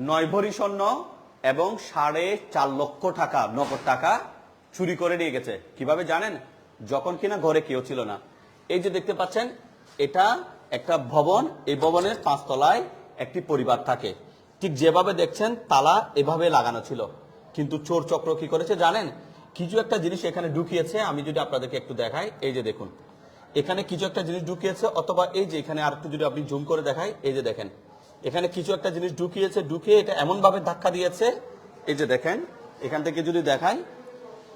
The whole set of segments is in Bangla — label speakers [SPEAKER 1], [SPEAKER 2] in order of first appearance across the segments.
[SPEAKER 1] নয় ভরি স্বর্ণ এবং সাড়ে চার লক্ষ টাকা, নগদ টাকা চুরি করে নিয়ে গেছে। কীভাবে জানেন? যখন কিনা ঘরে কেউ ছিল না। এই যে দেখতে পাচ্ছেন, এটা একটা ভবন। এই ভবনের পাঁচতলায় একটি পরিবার থাকে। ঠিক যেভাবে দেখছেন, তালা এভাবে লাগানো ছিল। কিন্তু চোর চক্র কি করেছে জানেন? কিছু একটা জিনিস এখানে ঢুকিয়েছে। আমি যদি আপনাদেরকে একটু দেখাই, এই যে দেখুন। এখানে কিছু একটা জিনিস ঢুকিয়েছে, অথবা এই যে এখানে আর একটু যদি আপনি জুম করে দেখাই, এই যে দেখেন। এখানে কিছু একটা জিনিস ঢুকিয়েছে, ঢুকিয়ে এটা এমন ভাবে ধাক্কা দিয়েছে, এই যে দেখেন, এখান থেকে যদি দেখাই,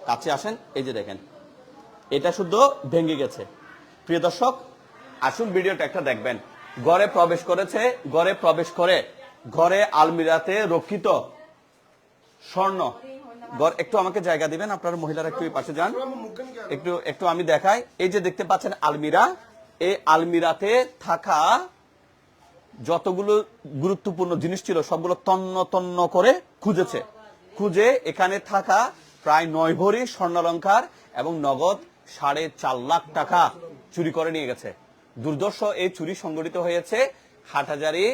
[SPEAKER 1] কাছে আসেন, এই যে দেখেন, এটা শুদ্ধ ভেঙে গেছে। প্রিয় দর্শক, আসুন ভিডিওটা একটা দেখবেন। ঘরে প্রবেশ করেছে, ঘরে প্রবেশ করে, ঘরে আলমিরাতে রক্ষিত স্বর্ণ। ঘর, একটু আমাকে জায়গা দিবেন, আপনার মহিলারা একটু পাশে যান। একটু একটু আমি দেখাই। এই যে দেখতে পাচ্ছেন আলমিরা, এই আলমিরাতে থাকা যতগুলো গুরুত্বপূর্ণ জিনিস ছিল, সবগুলো তন্ন তন্ন করে খুঁজেছে। খুঁজে এখানে থাকা প্রায় নয় ভরি স্বর্ণালঙ্কার এবং নগদ সাড়ে চার লাখ টাকা চুরি করে নিয়ে গেছে। দুর্দর্শ এই চুরি সংগঠিত হয়েছে হাটহাজারি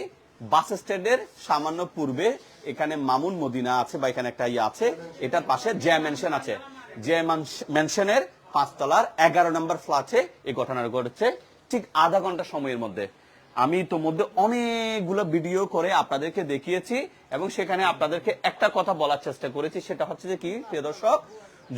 [SPEAKER 1] বাস স্ট্যান্ডের সামান্য পূর্বে। এখানে মামুন মদিনা আছে বা এখানে একটা ইয়ে আছে, এটার পাশে জে ম্যানশন আছে। জে ম্যানশনের পাঁচতলার এগারো নম্বর ফ্ল্যাটে এই ঘটনাটা ঘটেছে, ঠিক আধা ঘণ্টা সময়ের মধ্যে। আমি তো মধ্যে অনেকগুলো ভিডিও করে আপনাদেরকে দেখিয়েছি এবং সেখানে আপনাদেরকে একটা কথা বলার চেষ্টা করেছি, সেটা হচ্ছে যে কি, প্রিয় দর্শক,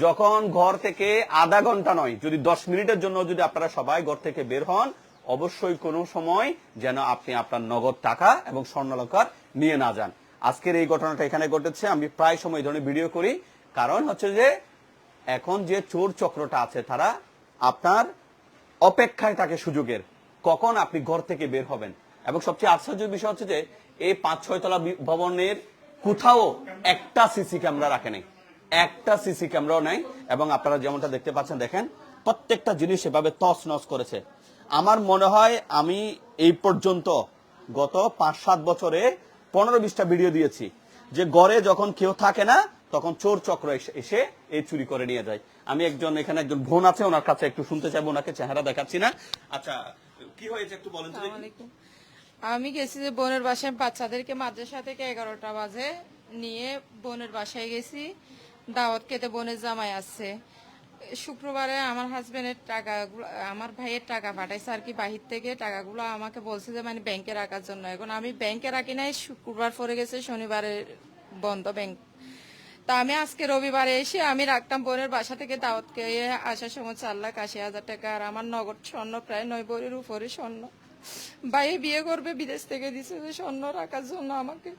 [SPEAKER 1] যখন ঘর থেকে আধা ঘণ্টা নয়, যদি দশ মিনিটের জন্য যদি আপনারা সবাই ঘর থেকে বের হন, অবশ্যই কোনো সময় যেন আপনি আপনার নগদ টাকা এবং স্বর্ণালঙ্কার নিয়ে না যান। আজকের এই ঘটনাটা এখানে ঘটেছে, আমি প্রায় সময় ধরনের ভিডিও করি। কারণ হচ্ছে যে, এখন যে চোর চক্রটা আছে, তারা আপনার অপেক্ষায় থাকে সুযোগের। কখন আপনি ঘর থেকে বের হবেন? এবং সবচেয়ে আশ্চর্যের বিষয় হচ্ছে যে এই পাঁচ, ছয় তলা ভবনের কোথাও একটা সিসি ক্যামেরা রাখে নাই। একটা সিসি ক্যামেরাও নাই। এবং আপনারা যেমনটা দেখতে পাচ্ছেন, দেখেন, প্রত্যেকটা জিনিস এভাবে তছ নছ করেছে। আমার মনে হয় আমি এই পর্যন্ত গত পাঁচ, সাত বছরে পনেরো বিশটা ভিডিও দিয়েছি। যে গড়ে যখন কেউ থাকে না, তখন চোর চক্র এসে এই চুরি করে নিয়ে যায়। আমি একজন, এখানে একজন বোন আছে, ওনার কাছে একটু শুনতে চাইব, ওনাকে চেহারা দেখাচ্ছি না। আচ্ছা কি হয়েছে একটু বলেন তো।
[SPEAKER 2] আমি গেছি যে বোনের বাসায়, বাচ্চাদেরকে মাদ্রাসা থেকে এগারোটা বাজে নিয়ে বোনের বাসায় গেছি। দাওয়াত খেতে বোনের জামাই আছে। শুক্রবারে আমার হাজবেন্ডের টাকা আমার ভাইয়ের টাকা পাঠাইছে আর কি বাহির থেকে। টাকাগুলো আমাকে বলছে যে মানে ব্যাংকে রাখার জন্য। এখন আমি ব্যাংকে রাখি নাই, শুক্রবার পরে গেছে, শনিবারে বন্ধ ব্যাংক তা আমি আজকে রবিবারে এসে আমি রাখতাম বোনের বাসা থেকে দাওয়াত খেয়ে আসার সময় চার লাখ আশি হাজার টাকা আর আমার নগদ স্বর্ণ, প্রায় নয় বরের উপরে স্বর্ণ। ভাই বিয়ে করবে, বিদেশ থেকে দিছে যে স্বর্ণ রাখার জন্য আমাকে।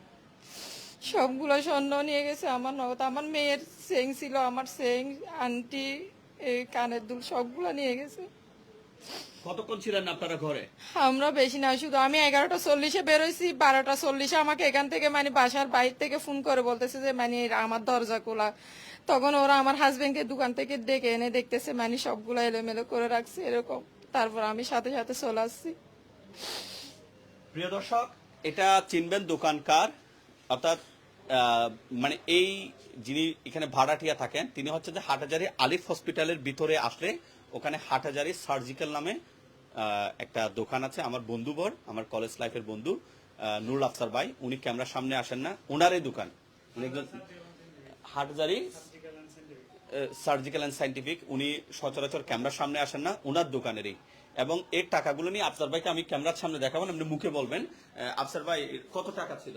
[SPEAKER 2] সবগুলো স্বর্ণ নিয়ে গেছে আমার নগদ। আমার মেয়ের সেং ছিল, আমার সেং, আন্টি, এই কানের দুল সবগুলো নিয়ে গেছে।
[SPEAKER 1] কতক্ষণ ছিলেন আপনারা ঘরে?
[SPEAKER 2] আমরা বেশি না শুধু আমি এগারোটা চল্লিশে বেরোইছি বারোটা চল্লিশে আমাকে এখান থেকে মানে বাসার বাইরে থেকে ফোন করে বলতেছে যে মানে আমার দরজা খোলা তখন ওরা আমার হাজবেন্ডকে দোকান থেকে ডেকে এনে দেখতেছে মানে সবগুলো এলোমেলো করে রাখছে এরকম। তারপর আমি সাথে সাথে চলে আসছি।
[SPEAKER 1] প্রিয় দর্শক এটা চিনবেন দোকানকার অর্থাৎ মানে এই যিনি এখানে ভাড়াটিয়া থাকেন তিনি হচ্ছে যে হাটহাজারি আলিফ হসপিটালের ভিতরে আসলে ওখানে হাটহাজারি সার্জিক্যাল নামে একটা দোকান আছে, আমার বন্ধু বর, আমার কলেজ লাইফের বন্ধু নুরুল আফসার ভাই, উনি ক্যামেরার সামনে আসেন না ওনার এই দোকান। উনি সার্জিক্যাল অ্যান্ড সাইন্টিফিক, উনি সচরাচর ক্যামেরার সামনে আসেন না ওনার দোকানেরই। এবং এই টাকাগুলো নিয়ে আফসার ভাইকে আমি ক্যামেরার সামনে দেখাবো আপনি মুখে বলবেন। আফসার ভাই, কত টাকা ছিল?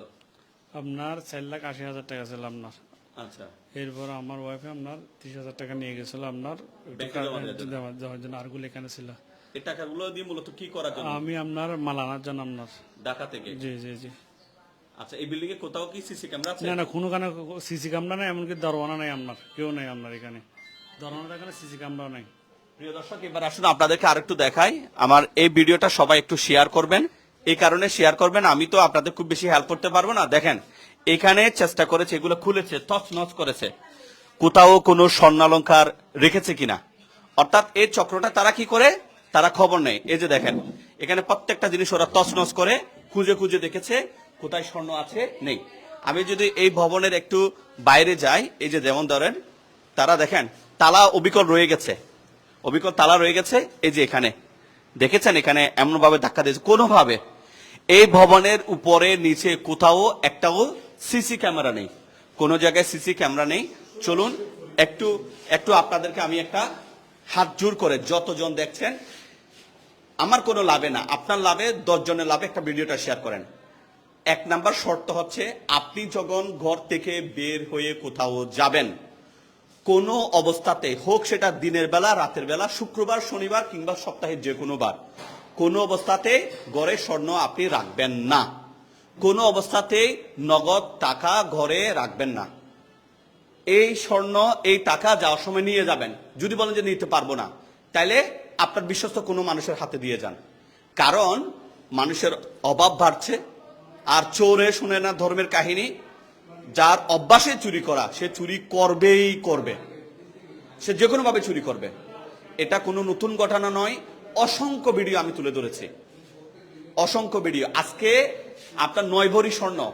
[SPEAKER 3] আপনার চার লাখ আশি হাজার টাকা ছিল আপনার।
[SPEAKER 1] আচ্ছা।
[SPEAKER 3] এরপর আমার ওয়াইফে আপনার ত্রিশ হাজার টাকা নিয়ে গেছিল আপনার
[SPEAKER 1] জমা জন্য।
[SPEAKER 3] আরগুলো এখানে ছিল।
[SPEAKER 1] এই টাকাগুলো দিয়ে মূলত কি জন্য?
[SPEAKER 3] আমি আপনার মাল আনার জন্য আপনার।
[SPEAKER 1] ঢাকা থেকে?
[SPEAKER 3] জি জি জি।
[SPEAKER 1] আচ্ছা এই বিল্ডিং এ কোথাও কি সিসি ক্যামেরা আছে?
[SPEAKER 3] না না কোনো কানে সিসি ক্যামেরা নাই এমনকি দরওয়ানা নাই আপনার কেউ নাই আপনার এখানে। দরওয়ানার এখানে সিসি ক্যামেরা নাই।
[SPEAKER 1] প্রিয় দর্শক এবার আসুন আপনাদেরকে আরেকটু দেখাই। আমার এই ভিডিওটা সবাই একটু শেয়ার করবেন। এই কারণে শেয়ার করবেন আমি তো আপনাদের খুব বেশি হেল্প করতে পারব না। দেখেন এখানে চেষ্টা করেছে, এগুলো খুলেছে তছ নচ করেছে। কোথাও কোনো স্বর্ণালঙ্কার রেখেছে কিনা? অর্থাৎ এই চক্রটা তারা কি করে? তারা খবর নেই এই যে দেখেন, এখানে প্রত্যেকটা জিনিস ওরা তছনছ করে, খুঁজে খুঁজে দেখেছে কোথায় স্বর্ণ আছে, নেই। আমি যদি এই ভবনের একটু বাইরে যাই, এই যে যেমন ধরেন, তারা দেখেন, তালা অবিকল রয়ে গেছে। অবিকল তালা রয়ে গেছে, এই যে এখানে। দেখেছেন এখানে এমন ভাবে ধাক্কা দিয়েছে। কোনোভাবে। এই ভবনের উপরে, নিচে কোথাও একটাও সিসি ক্যামেরা নেই। কোনো জায়গায় সিসি ক্যামেরা নেই। চলুন, একটু একটু আপনাদেরকে আমি একটা হাত জোর করে যতজন দেখছেন, আমার কোনো লাভে না, আপনার লাভে দশ জনের লাভে একটা ভিডিওটা শেয়ার করেন। এক নাম্বার শর্ত হচ্ছে, আপনি যখন ঘর থেকে বের হয়ে কোথাও যাবেন, কোনো অবস্থাতে হোক সেটা দিনের বেলা, রাতের বেলা, শুক্রবার, শনিবার কিংবা সপ্তাহের যে কোনো বার, কোনো অবস্থাতে ঘরে স্বর্ণ আপনি রাখবেন না। কোনো অবস্থাতেই নগদ টাকা ঘরে রাখবেন না। এই স্বর্ণ, এই টাকা যাওয়ার সময় নিয়ে যাবেন। যদি বলেন যে নিতে পারব না, তাইলে আপনার বিশ্বস্ত কোনো মানুষের হাতে দিয়ে যান। কারণ মানুষের অভাব বাড়ছে, আর চোরে শুনে না ধর্মের কাহিনী। যার অভ্যাসে চুরি করা, সে চুরি করবেই করবে। সে যে কোনো ভাবে চুরি করবে। এটা কোনো নতুন ঘটনা নয়। অসংখ্য ভিডিও আমি তুলে ধরেছি। অসংখ্য ভিডিও। আজকে আপনার নয় ভরি স্বর্ণ।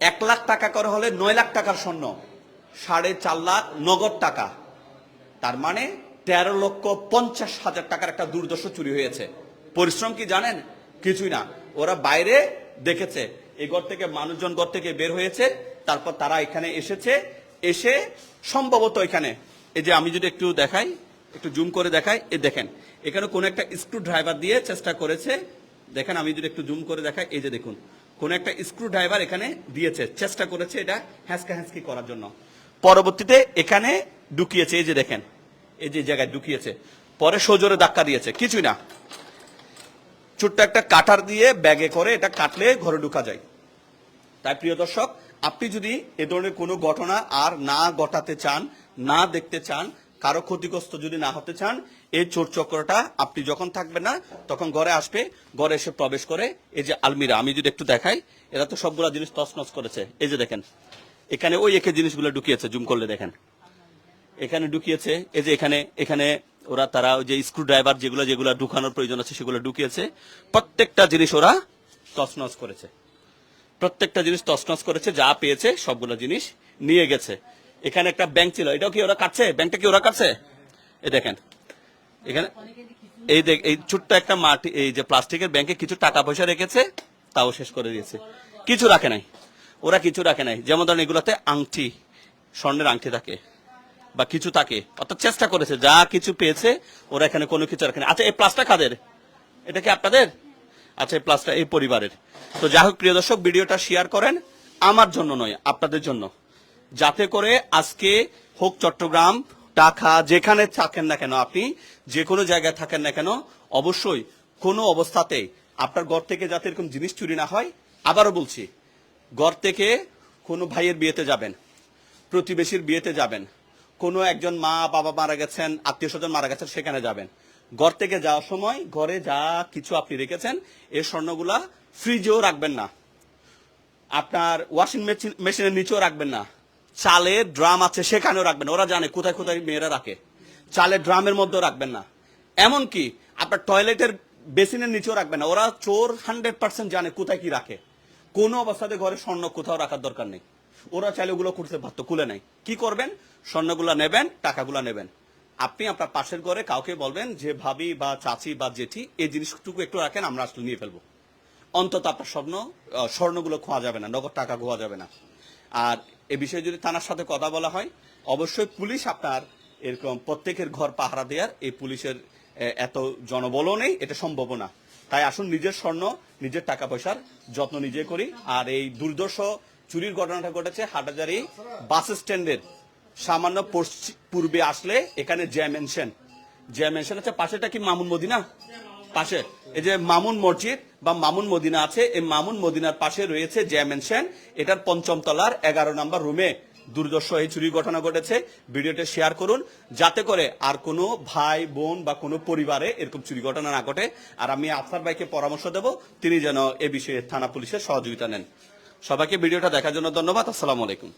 [SPEAKER 1] এক লাখ টাকা করে হলে নয় লাখ টাকার স্বর্ণ। সাড়ে চার লাখ নগদ টাকা। তার মানে তেরো লক্ষ পঞ্চাশ হাজার টাকার একটা দুর্দর্শ চুরি হয়েছে। পরিশ্রম কি জানেন? কিছুই না। ওরা বাইরে দেখেছে। এই ঘর থেকে মানুষজন ঘর থেকে বের হয়েছে। তারপর তারা এখানে এসেছে। এসে সম্ভবত এখানে, এই যে আমি যদি একটু দেখাই, একটু জুম করে দেখাই, এ দেখেন, এখানে কোন একটা স্ক্রু ড্রাইভার দিয়ে চেষ্টা করেছে দেখেন, আমি যদি একটু জুম করে দেখাই, এই যে দেখুন, কোন একটা স্ক্রু ড্রাইভার এখানে দিয়েছে, চেষ্টা করেছে এটা হ্যাঁসকা হ্যাঁসকি করার জন্য। পরবর্তীতে এখানে ঢুকিয়েছে, এই যে দেখেন, এই যে জায়গায় ঢুকিয়েছে, পরে সজোরে ধাক্কা দিয়েছে, কিছুই না। ছোট্ট একটা কাটার দিয়ে ব্যাগে করে এটা কাটলে ঘরে ঢুকা যায়। তাই প্রিয় দর্শক, আপনি যদি এ ধরনের কোনো ঘটনা আর না ঘটাতে চান, না দেখতে চান কারও ক্ষতিগ্রস্ত যদি না হতে চান, এই চোর চক্রটা আপনি যখন থাকবেন না, তখন ঘরে আসবে, ঘরে এসে প্রবেশ করে, এই যে আলমিরা, আমি যদি একটু দেখাই, এরা তো সবগুলা জিনিস তছনছ করেছে। এই যে দেখেন, এখানে ওই একে জিনিসগুলো ঢুকিয়েছে, জুম করলে দেখেন। এখানে ঢুকিয়েছে, এই যে এখানে এখানে ওরা তারা ওই যে স্ক্রু ড্রাইভার যেগুলো যেগুলো ঢুকানোর প্রয়োজন আছে, সেগুলো ঢুকিয়েছে। প্রত্যেকটা জিনিস ওরা তছনছ করেছে। প্রত্যেকটা জিনিস তছনছ করেছে, যা পেয়েছে, সবগুলো জিনিস নিয়ে গেছে। এখানে একটা ব্যাংক ছিল। এটাও কি ওরা কাটছে? ব্যাংকটা কি ওরা কাটছে? এই দেখেন। এখানে এই দেখ এই ছোট্ট একটা মাটি এই যে প্লাস্টিকের ব্যাংকে কিছু টাকা পয়সা রেখেছে, তাও শেষ করে দিয়েছে। কিছু রাখে নাই। ওরা কিছু রাখে নাই। যেমন ধরেন এগুলোতে আংটি, স্বর্ণের আংটি থাকে বা কিছু থাকে। অর্থাৎ চেষ্টা করেছে। যা কিছু পেয়েছে, ওরা এখানে কোনো কিছু রাখে না আচ্ছা এই প্লাসটা কাদের? এটা কি আপনাদের? আচ্ছা এই প্লাসটা এই পরিবারের। তো যাই হোক, প্রিয় দর্শক, ভিডিওটা শেয়ার করেন। আমার জন্য নয়, আপনাদের জন্য। যাতে করে আজকে হোক চট্টগ্রাম, ঢাকা, যেখানে থাকেন না কেন আপনি, যে কোনো জায়গায় থাকেন না কেন, অবশ্যই কোনো অবস্থাতে আপনার ঘর থেকে যাতে এরকম জিনিস চুরি না হয়, আবারও বলছি, ঘর থেকে কোনো ভাইয়ের বিয়েতে যাবেন, প্রতিবেশীর বিয়েতে যাবেন, কোনো একজন মা বাবা মারা গেছেন, আত্মীয় স্বজন মারা গেছেন, সেখানে যাবেন। ঘর থেকে যাওয়ার সময় ঘরে যা কিছু আপনি রেখেছেন এই স্বর্ণগুলা ফ্রিজেও রাখবেন না। আপনার ওয়াশিং মেশিন মেশিনের নিচেও রাখবেন না। চালের ড্রাম আছে সেখানেও রাখবেন। ওরা জানে কোথায় কোথায় মেয়েরা রাখে। চালের ড্রামের মধ্যেও রাখবেন না। এমনকি আপনার টয়লেটের বেসিনের নিচেও রাখবেন না। ওরা চোর হান্ড্রেড পার্সেন্ট জানে কোথায় কি রাখে। কোনো অবস্থাতে ঘরে স্বর্ণ কোথাও রাখার দরকার নেই। ওরা চাইলে ওগুলো করতে পারতো খুলে নাই কি করবেন? স্বর্ণগুলা নেবেন, টাকাগুলা নেবেন। আপনি আপনার পাশের ঘরে কাউকে বলবেন যে, ভাবি বা চাচি বা জেঠি, এই জিনিসটুকু একটু রাখেন, আমরা আসলে নিয়ে ফেলব। অন্তত আপনার স্বর্ণ স্বর্ণগুলো খোয়া যাবে না, নগদ টাকা খোয়া যাবে না। আর এ বিষয়ে যদি থানার সাথে কথা বলা হয়, অবশ্যই পুলিশ আপনার এরকম প্রত্যেকের ঘর পাহারা দেওয়ার এই পুলিশের এত জনবলও নেই, এটা সম্ভব না। তাই আসুন নিজের স্বর্ণ, নিজের টাকা পয়সার যত্ন নিজে করি। আর এই দুর্দর্শ চুরির ঘটনাটা ঘটেছে হাটাজারি বাস স্ট্যান্ডের। সামান্য পূর্বে আসলে এখানে জ্যা মেনশন জ্যা মেনশন আছে পাশেটা কি মামুন মদিনা? পাশে, এই যে মামুন মসজিদ বা মামুন মদিনা আছে, এই মামুন মদিনার পাশে রয়েছে জ্যা মেনশন এটার পঞ্চম তলার এগারো নম্বর রুমে দুর্দর্শ এই চুরি ঘটনা ঘটেছে। ভিডিওটা শেয়ার করুন, যাতে করে আর কোনো ভাই, বোন বা কোনো পরিবারে এরকম চুরি ঘটনা না ঘটে। আর আমি আফসার ভাইকে পরামর্শ দেব, তিনি যেন এ বিষয়ে থানা পুলিশের সহযোগিতা নেন। সবাইকে ভিডিওটা দেখার জন্য ধন্যবাদ। আসসালামু আলাইকুম।